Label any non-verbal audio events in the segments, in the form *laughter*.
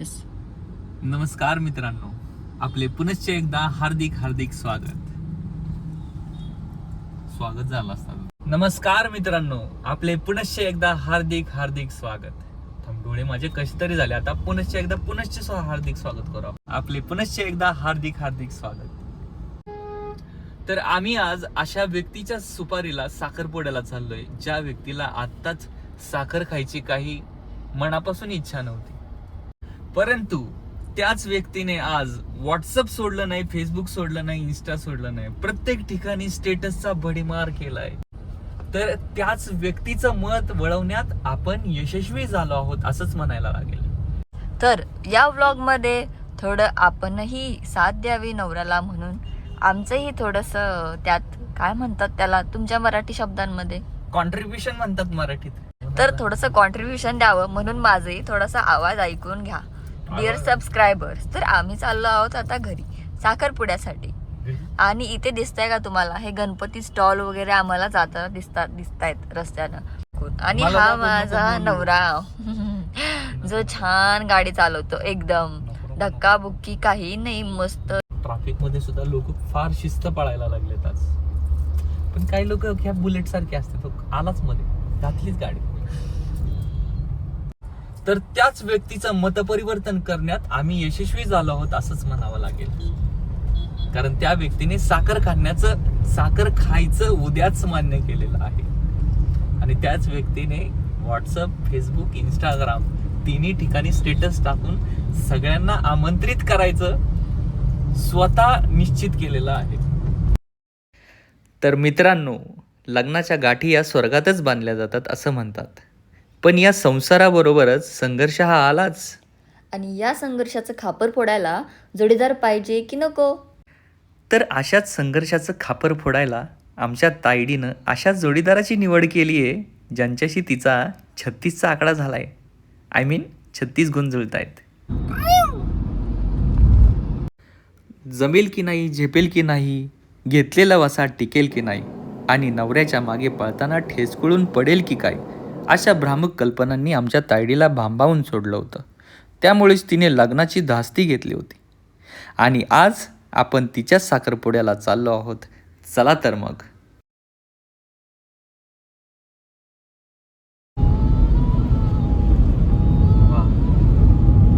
Yes. नमस्कार मित्रांनो. आपले पुनश्च एकदा हार्दिक हार्दिक स्वागत. स्वागत झालं असतं नमस्कार मित्रांनो. आपले पुनश्च एकदा हार्दिक हार्दिक स्वागत. थांब, डोळे माझे कसे तरी झाले. आता पुनश्च एकदा पुनश्च हार्दिक स्वागत करू आपले पुनश्च एकदा हार्दिक हार्दिक स्वागत. तर आम्ही आज अशा व्यक्तीच्या सुपारीला साखरपुड्याला चाललोय ज्या व्यक्तीला आत्ताच साखर खायची काही मनापासून इच्छा नव्हती. परंतु त्याच व्यक्तीने आज व्हॉट्सअप सोडलं नाही फेसबुक सोडलं नाही इन्स्टा सोडलं नाही. प्रत्येक ठिकाणी स्टेटसचा भडीमार केलाय. तर त्याच व्यक्तीचं मत वळवण्यात आपण यशस्वी झालो आहोत असंच म्हणायला लागेल. तर या व्लॉगमध्ये थोडं आपणही साथ द्यावी नवऱ्याला म्हणून. आमचंही थोडंसं त्यात काय म्हणतात त्याला तुमच्या मराठी शब्दांमध्ये. कॉन्ट्रीब्युशन म्हणतात मराठीत. तर थोडंसं कॉन्ट्रीब्युशन द्यावं म्हणून माझंही थोडासा आवाज ऐकून घ्या. डिअर? सबस्क्रायबर्स तर आम्ही चाललो आहोत आता घरी साखरपुड्यासाठी. आणि इथे दिसतंय का तुम्हाला? हे गणपती स्टॉल वगैरे आम्हाला जाताना दिसतात दिसतायत रस्त्यानं. आणि हा माझा. नवरा. *laughs* जो छान गाडी चालवतो एकदम. धक्का बुक्की काही नाही मस्त. ट्रॅफिकमध्ये सुद्धा लोक फार शिस्त पाळायला लागलेत आज. पण काही लोक ह्या बुलेट सारखे असतात तो आलाच मध्ये. घातलीच गाडी. तर त्याच व्यक्तीचं मतपरिवर्तन करण्यात आम्ही यशस्वी झालो आहोत असंच म्हणावं लागेल. कारण त्या व्यक्तीने साखर खाण्याचं साखर खायचं उद्याच मान्य केलेलं आहे. आणि त्याच व्यक्तीने व्हॉट्सअप फेसबुक इंस्टाग्राम तिन्ही ठिकाणी स्टेटस टाकून सगळ्यांना आमंत्रित करायचं स्वतः निश्चित केलेलं आहे. तर मित्रांनो लग्नाच्या गाठी या स्वर्गातच बांधल्या जातात असं म्हणतात. पण या संसाराबरोबरच संघर्ष हा आलाच. आणि या संघर्षाचं खापर फोडायला जोडीदार पाहिजे की नको? तर अशाच संघर्षाचं खापर फोडायला आमच्या तायडीनं अशाच जोडीदाराची निवड केली आहे ज्यांच्याशी तिचा छत्तीसचा आकडा झालाय. आय मीन छत्तीस गुण जुळतायत. जमेल की नाही झेपेल की नाही घेतलेला वसा टिकेल की नाही आणि नवऱ्याच्या मागे पळताना ठेचकुळून पडेल की काय अशा भ्रामक कल्पनांनी आमच्या तायडीला भांबावून सोडलं होतं. त्यामुळेच तिने लग्नाची धास्ती घेतली होती. आणि आज आपण तिच्याच साखरपुड्याला चाललो आहोत. चला तर मग.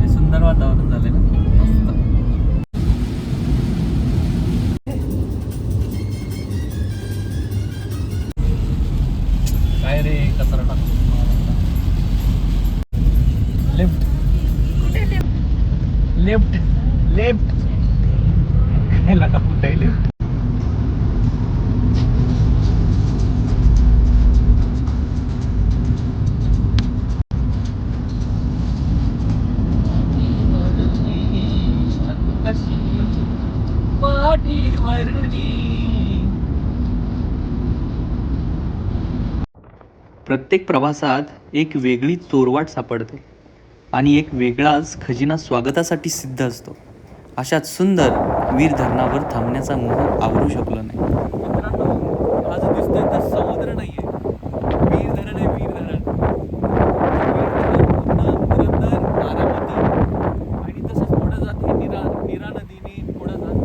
सुंदर वातावरण झाले ना? प्रत्येक प्रवासात एक वेगळी चोरवाट सापडते आणि एक वेगळाच खजिना स्वागतासाठी सिद्ध असतो. अशात सुंदर वीर धरणावर थांबण्याचा मोह आवरू शकलो नाही आज दिसतोय तर समुद्र नाहीये वीर धरण आहे वीर धरण आणि तसंच पुढे जात हे निरा निरा नदीने पुढे जात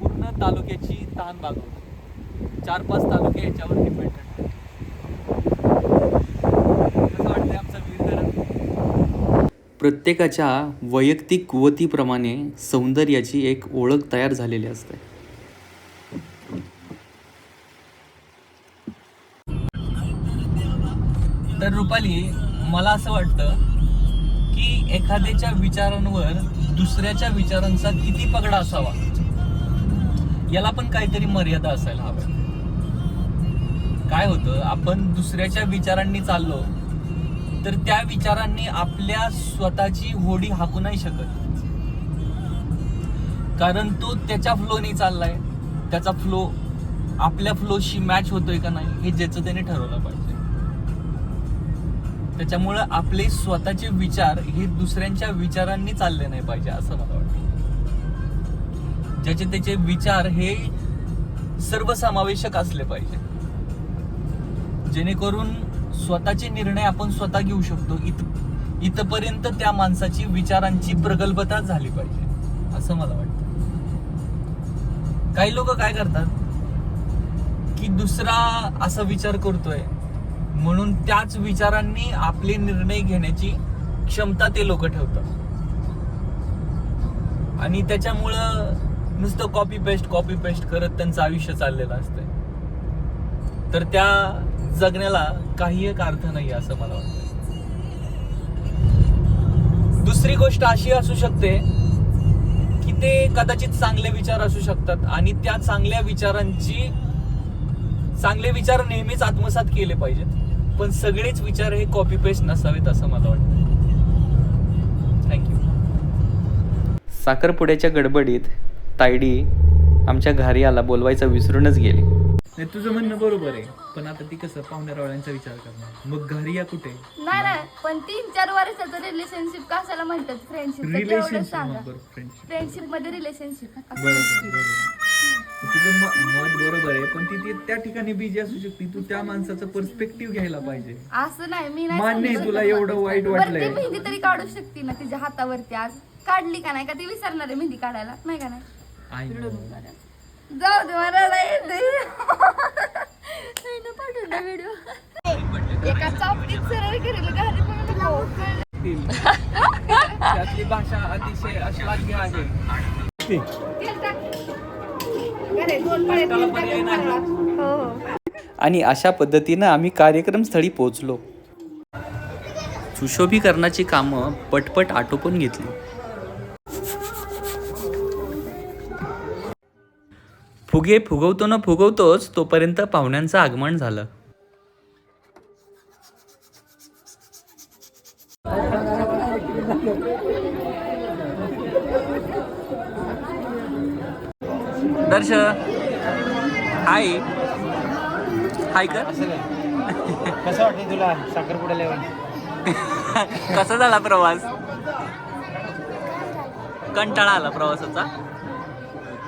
पूर्ण तालुक्याची ताण भागवते. चार पाच तालुके याच्यावर डिपेंडेंट आहेत. कसं वाटतंय आमचं वीर धरण प्रत्येकाच्या वैयक्तिक कुवतीप्रमाणे सौंदर्याची एक ओळख तयार झालेली असते. तर रुपाली मला असं वाटतं की एखाद्याच्या विचारांवर दुसऱ्याच्या विचारांचा किती पगडा असावा? याला पण काहीतरी मर्यादा असायला हव्या काय होतं आपण दुसऱ्याच्या विचारांनी चाललो तर त्या विचारांनी आपल्या स्वतःची होडी हाकू नाही शकत. कारण तो त्याच्या फ्लोनी चाललाय. त्याचा फ्लो आपल्या फ्लोशी मॅच होतोय का नाही हे ज्याचं त्याने ठरवलं पाहिजे. त्याच्यामुळं आपले स्वतःचे विचार हे दुसऱ्यांच्या विचारांनी चालले नाही पाहिजे असं मला वाटतं. ज्याचे त्याचे विचार हे सर्वसमावेशक असले पाहिजे. जेणेकरून स्वतःचे निर्णय आपण स्वतः घेऊ शकतो. इत इथपर्यंत त्या माणसाची विचारांची प्रगल्भता झाली पाहिजे असं मला वाटतं. काही लोक काय करतात? की दुसरा असा विचार करतोय. म्हणून त्याच विचारांनी आपले निर्णय घेण्याची क्षमता ते लोक ठेवतात. आणि त्याच्यामुळं नुसतं कॉपी पेस्ट कॉपी पेस्ट करत त्यांचं आयुष्य चाललेलं असतंय. तर त्या जगण्याला काही एक अर्थ नाही असं मला वाटतं दुसरी गोष्ट अशी असू शकते की ते कदाचित चांगले विचार असू शकतात आणि त्या चांगल्या विचारांची चांगले विचार नेहमीच आत्मसात केले पाहिजेत. पण सगळेच विचार हे कॉपी पेस्ट नसावेत असं मला वाटतं थँक्यू साखरपुड्याच्या गडबडीत तायडी आमच्या घरी आला बोलवायचं विसरूनच गेली. नाही तुझं म्हणणं बरोबर आहे पण आता ती कसं पाहुण्या रावळ्यांचा विचार करणार. मग घरी या कुठे? नाही नाही पण तीन चार वर्षाचं रिलेशनशिप कशाला म्हणतात? फ्रेंडशिप सांगा. रिलेशनशिप फ्रेंडशिप फ्रेंडशिपमध्ये रिलेशनशिप बरोबर बरोबर तुझं म- मत बरोबर आहे पण ती ती त्या ठिकाणी बिझी असू शकते. तू त्या माणसाचा पर्स्पेक्टिव्ह घ्यायला पाहिजे. असं नाही मी नाही मान्य आहे समजू तुला शकत. एवढं वाईट बरं, वाटलंय. ती मेहंदी तरी काढू शकते ना तिच्या हातावरती आज. काढली का नाही का? ती विसरणार आहे मेहंदी काढायला नाही का नाही. जाऊ दे मला नाही येते. नाही ना पाठवून द्या व्हिडिओ. एका चापटीत सरळ घाली पण. त्यातली भाषा अतिशय अश्लाघ्य आहे. हो हो. आणि अशा पद्धतीनं आम्ही कार्यक्रम स्थळी पोहोचलो. सुशोभीकरणाची कामं पटपट आटोपून घेतली. फुगे फुगवतो न फुगवतोच तोपर्यंत पाहुण्यांचं आगमन झालं. दर्श हाय. हाय कर. कसं वाटतं तुला साखरपुड्याला कसा झाला प्रवास? कंटाळा आला प्रवासाचा.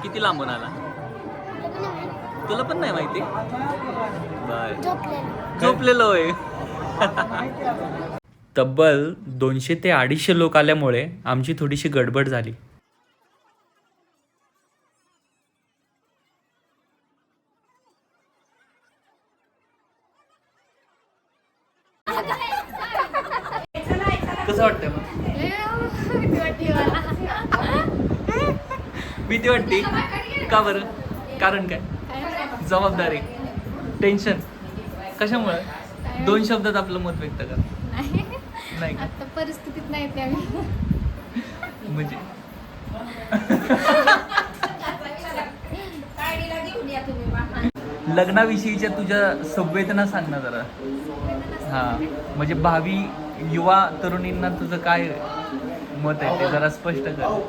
किती लांबून आला? तुला पण नाही माहिती? बर झोपलेलो आहे. तब्बल दोनशे ते अडीचशे लोक आल्यामुळे आमची थोडीशी गडबड झाली. कसं वाटतंय मग? *laughs* भीती वाटते? का बरं? कारण काय? जबाबदारी टेन्शन कशामुळे? दोन शब्दात आपलं मत व्यक्त कर. नाही? आता परिस्थितीत नाही ते आम्ही म्हणजे? लग्नाविषयीच्या तुझ्या संवेदना सांग ना जरा. हा. म्हणजे भावी युवा तरुणींना तुझं काय मत आहे ते जरा स्पष्ट कर.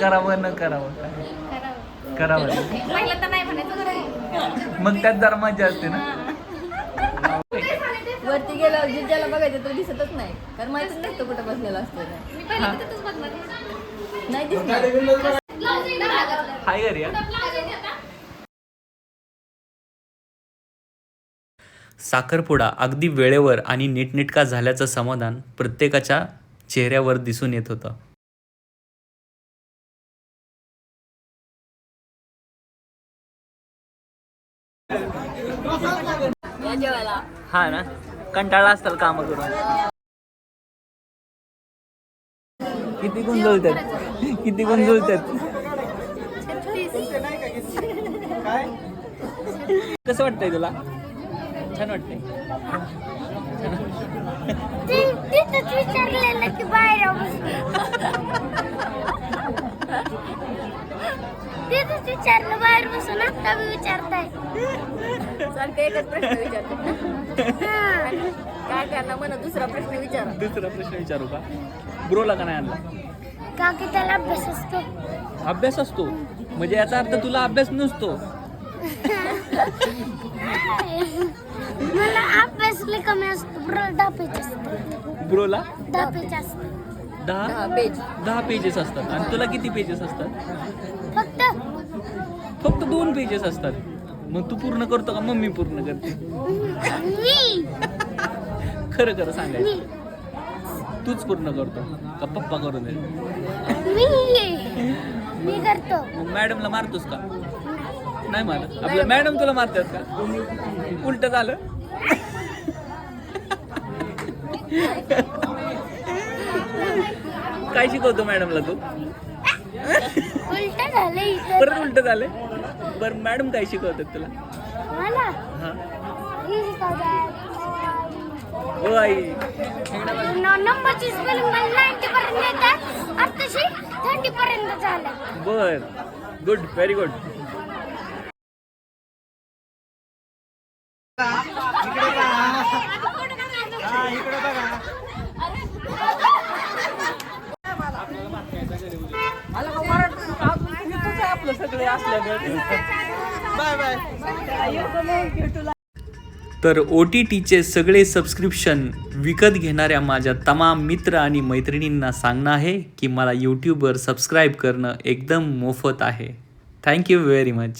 करावं न करावं. काय करावं करावं पहिलं तर नाही म्हणायचं खरं. मग त्यात जरा मजा असते ना वरती जे ज्याला बघायचं तो दिसतच नाही कारण माहितीच नसतं कुठं बसलेला असतो ते. नाही दिसणार? हाय घरी. साखरपुडा अगदी वेळेवर आणि नीटनेटका झाल्याचं समाधान प्रत्येकाच्या चेहऱ्यावर दिसून येत होतं जेवायला हा ना? कंटाळा असताल काम करून. किती गुण जुळतात किती गुण जुळतात कसं वाटतंय तुला? छान वाटतंय. तिथंच विचारलेलं की बाहेर *laughs* तिथंच विचारलं बाहेर बसून आता मी विचारताय. सारखं एकच प्रश्न विचारतो काय करणार म्हणा दुसरा प्रश्न विचारा. दुसरा प्रश्न विचारू का? ब्रोला का नाही आणला? का की त्याला अभ्यास असतो. अभ्यास असतो. म्हणजे याचा अर्थ तुला अभ्यास नसतो. मला अभ्यास कमी असतो. ब्रो दहा पेज असतो. ब्रोला? दहा पेज असतो. दहा हा पेज. दहा पेजेस असतात. आणि तुला किती पेजेस असतात? फक्त. फक्त दोन पेजेस असतात. मग तू पूर्ण करतो का मम्मी पूर्ण करते? खरं खरं सांगायचं. तूच पूर्ण करतो का पप्पा करून दे? मग मॅडमला मारतोस का? नाही मारत. आपल्या मॅडम तुला मारतात का? उलट झालं. काय शिकवतो मॅडमला तू? उलट झालं इथं. परत उलट झालं बरं मॅडम काय शिकवतात तुला? मला? हा. हे शिकवतात. ओ आई. नंबरची स्पेलिंग मला नाईन्टी पर्यंत येतात. आताशी थर्टी पर्यंत झालं. बर. गुड व्हेरी गुड आपलं सगळे तर ओ टी टीचे सगळे सबस्क्रिप्शन विकत घेणाऱ्या माझ्या तमाम मित्र आणि मैत्रिणींना सांगणं आहे की मला यूट्यूबवर सबस्क्राईब करणं एकदम मोफत आहे. Thank you very much